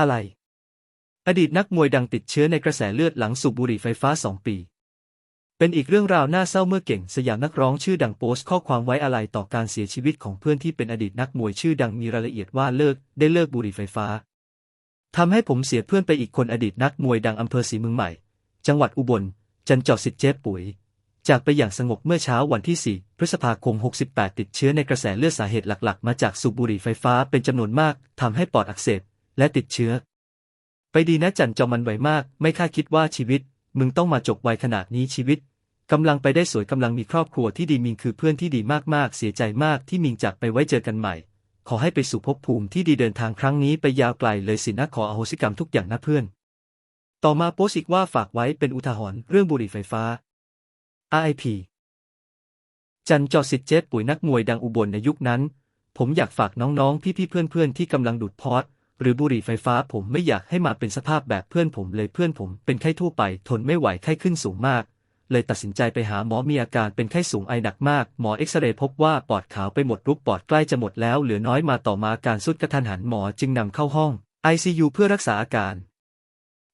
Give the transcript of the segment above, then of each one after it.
อะไร อดีตนักมวยดังติดเชื้อในกระแสเลือดหลังสูบบุหรี่ไฟฟ้าสองปี เป็นอีกเรื่องราวน่าเศร้าเมื่อเก่งสยามนักร้องชื่อดังโพสต์ข้อความไว้อาลัยต่อการเสียชีวิตของเพื่อนที่เป็นอดีตนักมวยชื่อดังมีรายละเอียดว่าเลิกได้เลิกบุหรี่ไฟฟ้าทำให้ผมเสียเพื่อนไปอีกคนอดีตนักมวยดังอำเภอศรีเมืองใหม่ จังหวัดอุบล จันจอดสิทธิ์เจ๊ปุ๋ย จากไปอย่างสงบเมื่อเช้าวันที่ 4 พฤษภาคม 68 ติดเชื้อในกระแสเลือดสาเหตุหลัก ๆ มาจากสูบบุหรี่ไฟฟ้าเป็นจำนวนมากทำให้ปอดอักเสบ และติดเชื้อ ไปดีนะจันจอมันไวมาก ไม่คาดคิดว่าชีวิต มึงต้องมาจบไวขนาดนี้ชีวิตกำลังไปได้สวยกำลังมีครอบครัวที่ดีมิงคือเพื่อนที่ดีมากๆ เสียใจมากที่มิงจากไปไว้เจอกันใหม่ ขอให้ไปสู่ภพภูมิที่ดีเดินทางครั้งนี้ไปยาวไกลเลยสินะขออโหสิกรรมทุกอย่างนะเพื่อน ต่อมาโพสต์อีกว่าฝากไว้เป็นอุทาหรณ์เรื่องบุหรี่ไฟฟ้า RIP จันจอสิทธิ์เจ็ดปุ๋ยนักมวยดังอุบลในยุคนั้น ผมอยากฝากน้องๆ พี่ๆ เพื่อนๆ ที่กำลังดูดพอด หรือบุหรี่ไฟฟ้าผมไม่อยากให้มาเป็นสภาพแบบเพื่อนผมเลยเพื่อนผมเป็นไข้ทั่วไป ทนไม่ไหวไข้ขึ้นสูงมาก เลยตัดสินใจไปหาหมอมีอาการเป็นไข้สูงไอหนักมาก หมอเอ็กซเรย์พบว่าปอดขาวไปหมดรูปปอดใกล้จะหมดแล้วเหลือน้อยมาต่อมาการสุดกระทันหันหมอจึงนำเข้าห้อง ICU เพื่อรักษาอาการ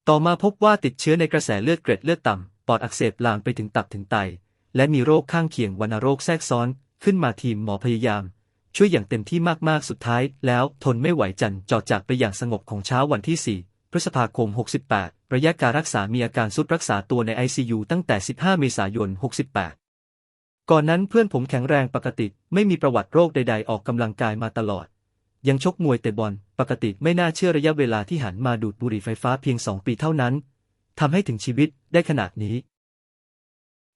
ต่อมาพบว่าติดเชื้อในกระแสเลือดเกร็ดเลือดต่ำปอดอักเสบลามไปถึงตับถึงไต และมีโรคข้างเคียงวัณโรคแทรกซ้อน ขึ้นมาทีมหมอพยายาม ช่วยอย่างเต็มที่มากๆ สุดท้าย แล้วทนไม่ไหวจันจอดจากไปอย่างสงบของเช้าวันที่ 4 พฤษภาคม 68 ระยะการรักษามีอาการสุดรักษาตัวใน ICU ตั้งแต่ 15 เมษายน 68 ก่อนนั้นเพื่อนผมแข็งแรงปกติ ไม่มีประวัติโรคใด ๆ ออกกำลังกายมาตลอด ยังชกมวยเตะบอล ปกติไม่น่าเชื่อระยะเวลาที่หันมาดูดบุหรี่ไฟฟ้าเพียง 2 ปีเท่านั้นทำให้ถึงชีวิตได้ขนาดนี้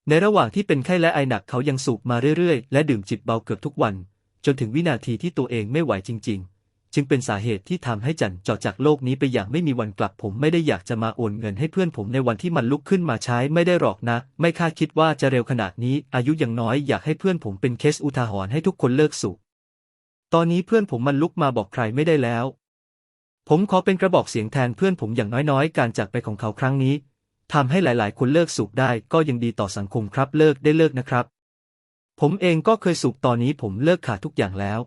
ในระหว่างที่เป็นไข้และไอหนักเขายังสูบมาเรื่อยๆ และดื่มจิบเบาเกือบทุกวัน จนถึงวินาทีที่ตัวเองไม่ไหวจริง ๆ จึงเป็นสาเหตุที่ทำให้จันจอดจากโลกนี้ไปอย่างไม่มีวันกลับผมไม่ได้อยากจะมาโอนเงินให้เพื่อนผมในวันที่มันลุกขึ้นมาใช้ไม่ได้หรอกนะ ไม่คาดคิดว่าจะเร็วขนาดนี้ อายุยังน้อยอยากให้เพื่อนผมเป็นเคสอุทาหรณ์ให้ทุกคนเลิกสูบตอนนี้เพื่อนผมมันลุกมาบอกใครไม่ได้แล้ว ผมขอเป็นกระบอกเสียงแทนเพื่อนผมอย่างน้อยๆ การจากไปของเขาครั้งนี้ทำให้หลายๆ คนเลิกสูบได้ก็ยังดีต่อสังคมครับเลิกได้เลิกนะครับ ผมเองก็เคยสูบตอนนี้ผมเลิกขาดทุกอย่างแล้ว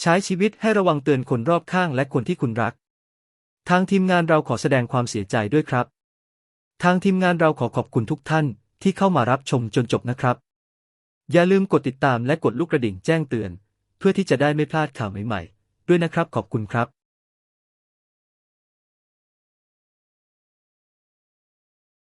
ใช้ชีวิตให้ระวังเตือนคนรอบข้างและคนที่คุณรัก ทางทีมงานเราขอแสดงความเสียใจด้วยครับ ทางทีมงานเราขอขอบคุณทุกท่านที่เข้ามารับชมจนจบนะครับ อย่าลืมกดติดตามและกดลูกกระดิ่งแจ้งเตือน เพื่อที่จะได้ไม่พลาดข่าวใหม่ๆ ด้วยนะครับขอบคุณครับ